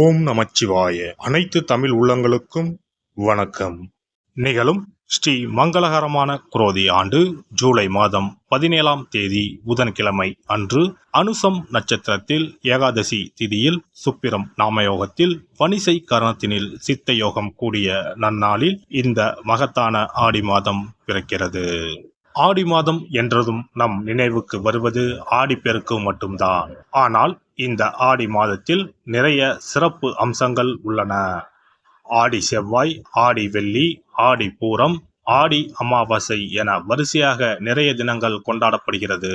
ஓம் நமச்சிவாய. அனைத்து தமிழ் உள்ளங்களுக்கும் வணக்கம். நிகழும் ஸ்ரீ மங்களகரமான குரோதி ஆண்டு ஜூலை மாதம் பதினேழாம் தேதி புதன்கிழமை அன்று அனுசம் நட்சத்திரத்தில் ஏகாதசி திதியில் சுப்பிரம் நாமயோகத்தில் வணிசை கரணத்தினில் சித்த யோகம் கூடிய நன்னாளில் இந்த மகத்தான ஆடி மாதம் பிறக்கிறது. ஆடி மாதம் என்றதும் நம் நினைவுக்கு வருவது ஆடிப்பெருக்கு மட்டும்தான். ஆனால் இந்த ஆடி மாதத்தில் நிறைய சிறப்பு அம்சங்கள் உள்ளன. ஆடி செவ்வாய் ஆடி வெள்ளி ஆடி பூரம் ஆடி அமாவாசை என வரிசையாக நிறைய தினங்கள் கொண்டாடப்படுகிறது.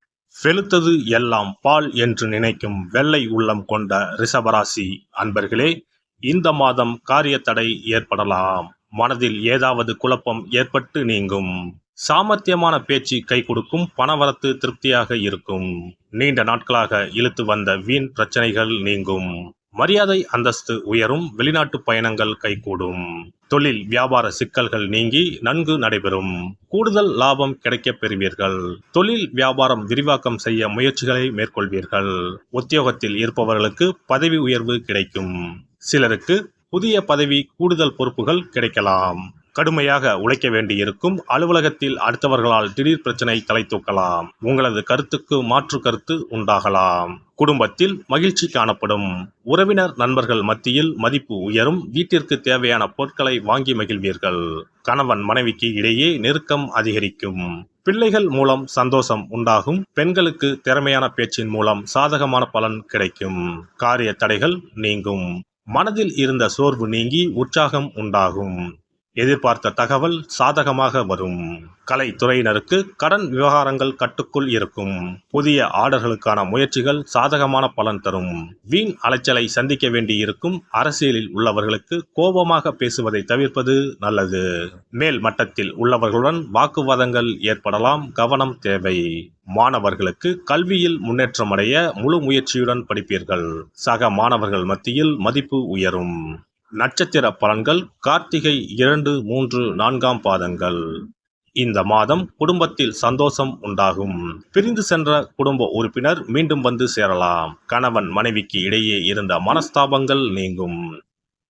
வெளுத்தது எல்லாம் பால் என்று நினைக்கும் வெள்ளை உள்ளம் கொண்ட ரிஷபராசி அன்பர்களே இந்த மாதம் காரிய தடை ஏற்படலாம். மனதில் ஏதாவது குழப்பம் ஏற்பட்டு நீங்கும். சாமர்த்தியமான பேச்சு கை கொடுக்கும் பணவரத்து திருப்தியாக இருக்கும். நீண்ட நாட்களாக இழுத்து வந்த வீண் பிரச்சனைகள் நீங்கும். மரியாதை அந்தஸ்து உயரும் வெளிநாட்டு பயணங்கள் கைகூடும். தொழில் வியாபார சிக்கல்கள் நீங்கி நன்கு நடைபெறும். கூடுதல் லாபம் கிடைக்கப் பெறுவீர்கள். தொழில் வியாபாரம் விரிவாக்கம் செய்ய முயற்சிகளை மேற்கொள்வீர்கள். உத்தியோகத்தில் இருப்பவர்களுக்கு பதவி உயர்வு கிடைக்கும். சிலருக்கு புதிய பதவி கூடுதல் பொறுப்புகள் கிடைக்கலாம். கடுமையாக உழைக்க வேண்டியிருக்கும். அலுவலகத்தில் அடுத்தவர்களால் திடீர் பிரச்சனை தலை தூக்கலாம். உங்களது கருத்துக்கு மாற்று கருத்து உண்டாகலாம். குடும்பத்தில் மகிழ்ச்சி காணப்படும். உறவினர் நண்பர்கள் மத்தியில் மதிப்பு உயரும். வீட்டிற்கு தேவையான பொருட்களை வாங்கி மகிழ்வீர்கள். கணவன் மனைவிக்கு இடையே நெருக்கம் அதிகரிக்கும். பிள்ளைகள் மூலம் சந்தோஷம் உண்டாகும். பெண்களுக்கு திறமையான பேச்சின் மூலம் சாதகமான பலன் கிடைக்கும். காரிய தடைகள் நீங்கும். மனதில் இருந்த சோர்வு நீங்கி உற்சாகம் உண்டாகும். எதிர்பார்த்த தகவல் சாதகமாக வரும். கலைத்துறையினருக்கு கடன் விவகாரங்கள் கட்டுக்குள் இருக்கும். புதிய ஆர்டர்களுக்கான முயற்சிகள் சாதகமான பலன் தரும். வீண் அலைச்சலை சந்திக்க வேண்டியிருக்கும். அரசியலில் உள்ளவர்களுக்கு கோபமாக பேசுவதை தவிர்ப்பது நல்லது. மேல் மட்டத்தில் உள்ளவர்களுடன் வாக்குவாதங்கள் ஏற்படலாம். கவனம் தேவை. மாணவர்களுக்கு கல்வியில் முன்னேற்றமடைய முழு முயற்சியுடன் படிப்பீர்கள். சக மாணவர்கள் மத்தியில் மதிப்பு உயரும். நட்சத்திர பலன்கள் கார்த்திகை இரண்டு மூன்று நான்காம் பாதங்கள். இந்த மாதம் குடும்பத்தில் சந்தோஷம் உண்டாகும். பிரிந்து சென்ற குடும்ப உறுப்பினர் மீண்டும் வந்து சேரலாம். கணவன் மனைவிக்கு இடையே இருந்த மனஸ்தாபங்கள் நீங்கும்.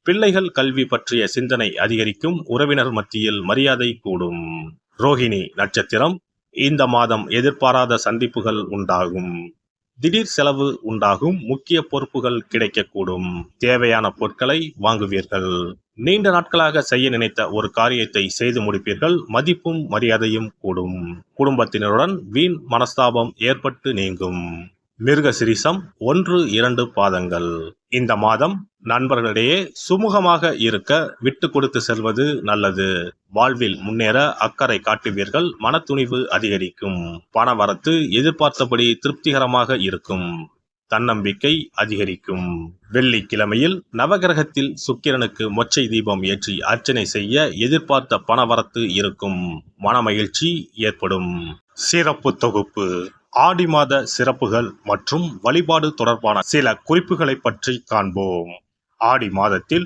பிள்ளைகள் கல்வி பற்றிய சிந்தனை அதிகரிக்கும். உறவினர் மத்தியில் மரியாதை கூடும். ரோஹிணி நட்சத்திரம் இந்த மாதம் எதிர்பாராத சந்திப்புகள் உண்டாகும். திடீர் செலவு உண்டாகும் முக்கிய பொறுப்புகள் கிடைக்கக்கூடும். தேவையான பொருட்களை வாங்குவீர்கள். நீண்ட நாட்களாக செய்ய நினைத்த ஒரு காரியத்தை செய்து முடிப்பீர்கள். மதிப்பும் மரியாதையும் கூடும். குடும்பத்தினருடன் வீண் மனஸ்தாபம் ஏற்பட்டு நீங்கும். மிருக சிரிசம் ஒன்று இரண்டு பாதங்கள். இந்த மாதம் நண்பர்களிடையே சுமூகமாக இருக்க விட்டு கொடுத்து செல்வது நல்லது. வாழ்வில் முன்னேற அக்கறை காட்டுவீர்கள். மனத்துணிவு அதிகரிக்கும். பண வரத்து எதிர்பார்த்தபடி திருப்திகரமாக இருக்கும். தன்னம்பிக்கை அதிகரிக்கும். வெள்ளிக்கிழமையில் நவகிரகத்தில் சுக்கிரனுக்கு மொச்சை தீபம் ஏற்றி அர்ச்சனை செய்ய எதிர்பார்த்த பணவரத்து இருக்கும். மனமகிழ்ச்சி ஏற்படும். சிறப்பு தொகுப்பு. ஆடி மாத சிறப்புகள் மற்றும் வழிபாடு தொடர்பான சில குறிப்புகளை பற்றி காண்போம். ஆடி மாதத்தில்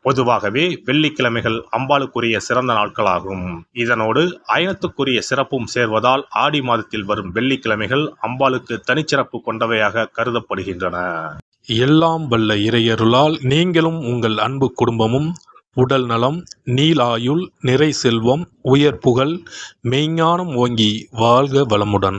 பொதுவாகவே வெள்ளிக்கிழமைகள் அம்பாளுக்குரிய சிறந்த நாட்களாகும். இதனோடு அயனத்துக்குரிய சிறப்பும் சேர்வதால் ஆடி மாதத்தில் வரும் வெள்ளிக்கிழமைகள் அம்பாளுக்கு தனிச்சிறப்பு கொண்டவையாக கருதப்படுகின்றன. எல்லாம் வல்ல இறையருளால் நீங்களும் உங்கள் அன்பு குடும்பமும் உடல் நலம் நீலாயுள் நிறை செல்வம் உயர் புகழ் மெய்ஞானம் ஓங்கி வாழ்க வளமுடன்.